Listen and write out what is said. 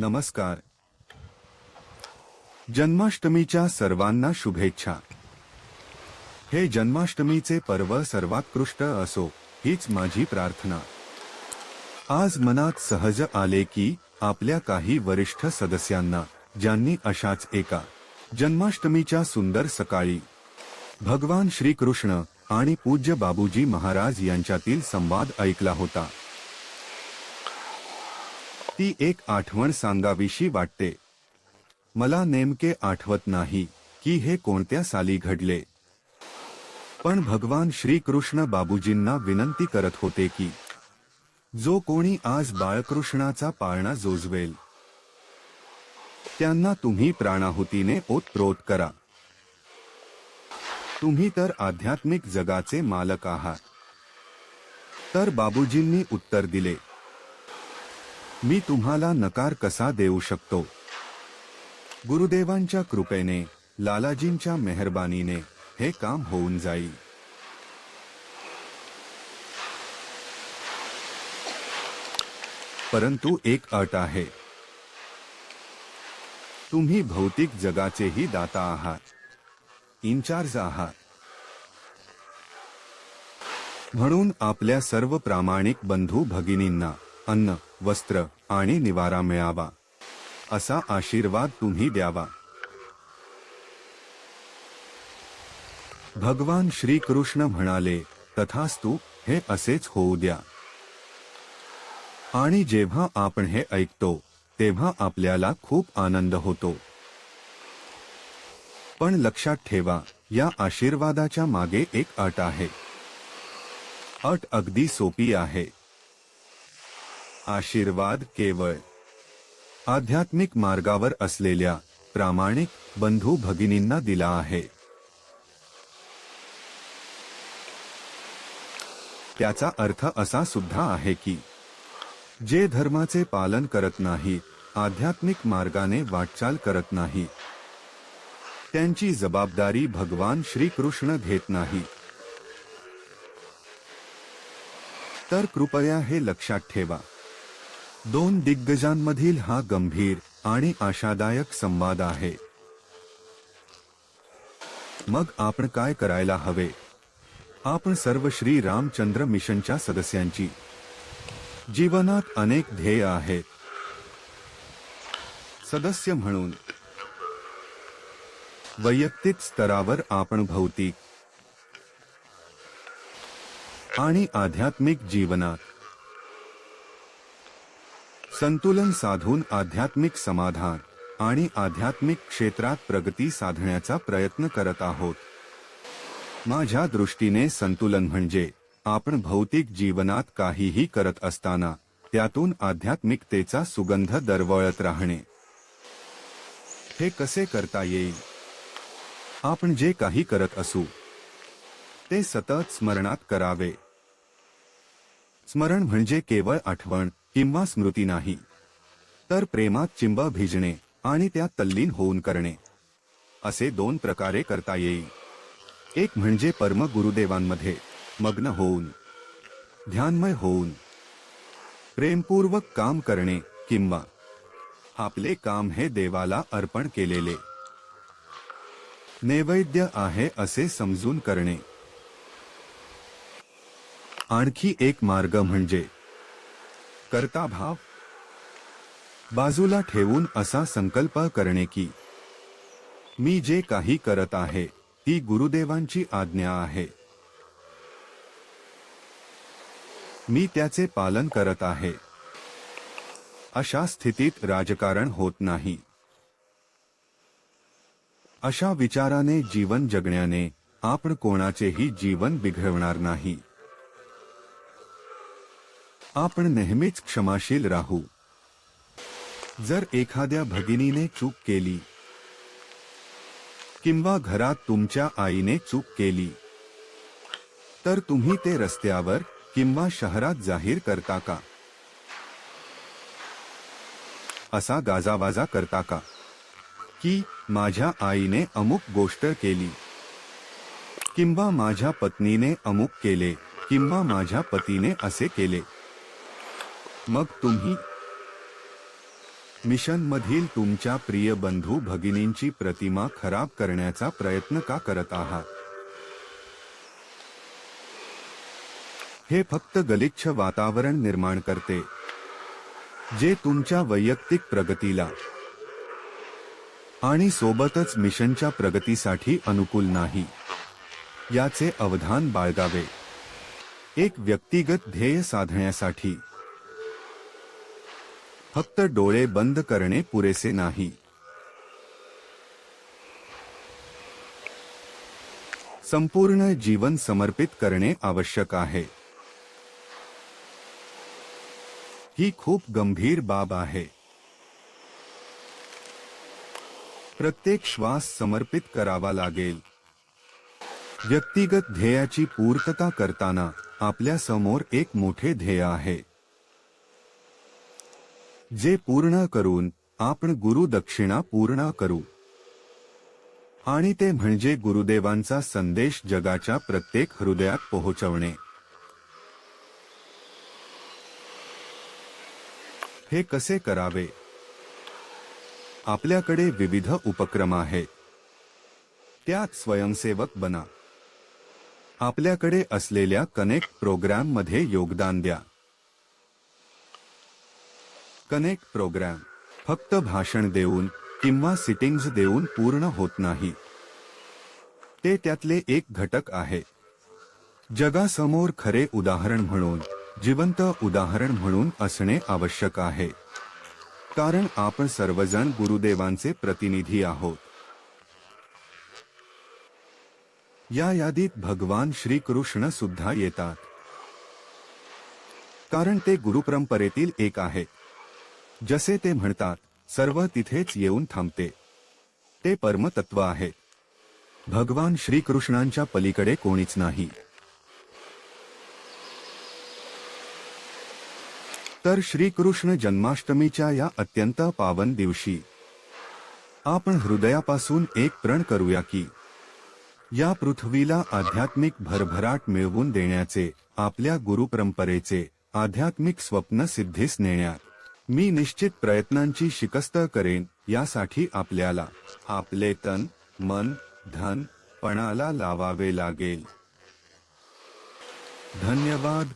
नमस्कार. जन्माष्टमीच्या सर्वांना शुभेच्छा. हे जन्माष्टमीचे पर्व सर्वात्कृष्ट असो हीच माझी प्रार्थना. आज मनात सहज आले की आपल्या काही वरिष्ठ सदस्यांना ज्यांनी अशाच एका जन्माष्टमीच्या सुंदर सकाळी भगवान श्रीकृष्ण आणि पूज्य बाबूजी महाराज यांच्यातील संवाद ऐकला होता. ती एक आठवण सांगावीशी वाटते. मला नेमके आठवत नाही की हे कोणत्या साली घडले. पण भगवान श्रीकृष्ण बाबूजींना विनंती करत होते की जो कोणी आज बाळकृष्णाचा पाळणा जोजवेल त्यांना तुम्ही प्राणाहुतीने ओतप्रोत करा. तुम्ही तर आध्यात्मिक जगाचे मालक आहात. तर बाबूजींनी उत्तर दिले मी तुम्हाला नकार कसा देऊ शकतो? गुरुदेवांच्या कृपेने लालाजींच्या मेहरबानीने हे काम होऊन जाईल. परंतु एक अट आहे. तुम्ही भौतिक जगाचेही दाता आहात. इन्चार्ज आहात. म्हणून आपल्या सर्व प्रामाणिक बंधू भगिनींना अन्न वस्त्र आणि निवारा मिळावा. असा आशीर्वाद तुम्ही द्यावा. भगवान श्रीकृष्ण म्हणाले तथास्तू हे असेच होऊ द्या. आणि जेव्हा आपण हे ऐकतो तेव्हा आपल्याला खूप आनंद होतो. पण लक्षात ठेवा या आशीर्वादाच्या मागे एक अट आहे. अट अगदी सोपी आहे. आशीर्वाद केवळ. आध्यात्मिक मार्गावर असलेल्या प्रामाणिक बंधू भगिनींना दिला आहे. त्याचा अर्थ असा सुद्धा आहे की जे धर्माचे पालन करत नाही आध्यात्मिक मार्गाने वाटचाल करत नाही. त्यांची जबाबदारी भगवान श्रीकृष्ण घेत नाही. तर कृपया हे लक्षात ठेवा. दोन दिग्गजांमधील हा गंभीर आणि आशादायक संवाद आहे. मग आपण काय करायला हवे? आपण सर्व श्री रामचंद्र मिशनच्या सदस्यांची. जीवनात अनेक ध्येय आहेत. सदस्य म्हणून. वैयक्तिक स्तरावर आपण भौतिक आणि आध्यात्मिक जीवनात संतुलन साधून आध्यात्मिक समाधान आणि आध्यात्मिक क्षेत्रात प्रगती साधण्याचा प्रयत्न करत आहोत. माझ्या दृष्टीने संतुलन म्हणजे आपण भौतिक जीवनात काहीही करत असताना त्यातून आध्यात्मिकतेचा सुगंध दरवळत राहणे. हे कसे करता येईल? आपण जे काही करत असू ते सतत स्मरणात करावे. स्मरण म्हणजे केवळ आठवण किंवा स्मृती नाही. तर प्रेमात चिंब भिजणे आणि त्यात तल्लीन होऊन करणे. असे दोन प्रकारे करता येईल. एक म्हणजे परम गुरुदेवांमध्ये मग्न होऊन ध्यानमय होऊन प्रेमपूर्वक काम करणे किंवा आपले काम हे देवाला अर्पण केलेले. नैवेद्य आहे असे समजून करणे. आणखी एक मार्ग म्हणजे कर्ता भाव. बाजूला ठेवून असा संकल्प करणे की मी जे काही करत आहे ती गुरुदेवांची आज्ञा आहे. मी त्याचे पालन करत आहे. अशा स्थितीत राजकारण होत नाही. अशा विचाराने जीवन जगण्याने आपण कोणाचेही जीवन बिघडवणार नाही. आपण नेहमीच क्षमाशील राहू. जर एखाद्या भगिनीने चूक केली किंवा घरात तुमच्या आईने चूक केली तर तुम्ही ते रस्त्यावर किंवा शहरात जाहीर करता का? असा गाजावाजा करता का? की माझ्या आईने अमुक गोष्ट केली किंवा माझ्या पत्नीने अमुक केले किंवा माझ्या पतीने असे केले. मग तुम्ही? मिशन मधील तुमच्या प्रिय बंधू भगिनींची प्रतिमा खराब करण्याचा प्रयत्न का करत आहात? हे फक्त गलिच्छ वातावरण निर्माण करते जे तुमच्या वैयक्तिक प्रगतीला आणि सोबतच मिशनच्या प्रगतीसाठी अनुकूल नाही याचे अवधान बाळगावे. एक व्यक्तिगत ध्येय साधण्यासाठी फक्त डोळे बंद करणे पुरेसे नाही. संपूर्ण जीवन समर्पित करणे आवश्यक आहे. ही खूप गंभीर बाब आहे. प्रत्येक श्वास समर्पित करावा लागेल. व्यक्तिगत ध्येयाची पूर्तता करताना आपल्यासमोर एक मोठे ध्येय आहे. जे पूर्ण करून आपण गुरु दक्षिणा पूर्ण करू. आणि ते म्हणजे गुरुदेवांचा संदेश जगाच्या प्रत्येक हृदयात पोहोचवणे. हे कसे करावे? आपल्याकडे विविध उपक्रम आहेत. त्यात स्वयंसेवक बना. आपल्याकडे असलेल्या कनेक्ट प्रोग्राममध्ये योगदान द्या. कनेक्ट प्रोग्राम फक्त भाषण देऊन किंवा सिटिंग्ज देऊन पूर्ण होत नाही. ते त्यातले एक घटक आहे. जगासमोर खरे उदाहरण म्हणून जिवंत उदाहरण म्हणून असणे आवश्यक आहे. कारण आपण सर्वजण गुरुदेवांचे प्रतिनिधी आहोत. या यादीत भगवान श्रीकृष्ण सुद्धा येतात. कारण ते गुरुपरंपरेतील एक आहे जसे ते म्हणतात सर्व तिथेच येऊन थांबते. ते परमतत्व आहे. भगवान श्रीकृष्णांच्या पलीकडे कोणीच नाही. तर श्रीकृष्ण जन्माष्टमीच्या या अत्यंत पावन दिवशी आपण हृदयापासून एक प्रण करूया की या पृथ्वीला आध्यात्मिक भरभराट मिळवून देण्याचे आपल्या गुरुपरंपरेचे आध्यात्मिक स्वप्न सिद्धीस नेण्यात मी निश्चित प्रयत्नांची शिकस्त करेन यासाठी आपल्याला आपले तन मन धन पणाला लावावे लागेल. धन्यवाद.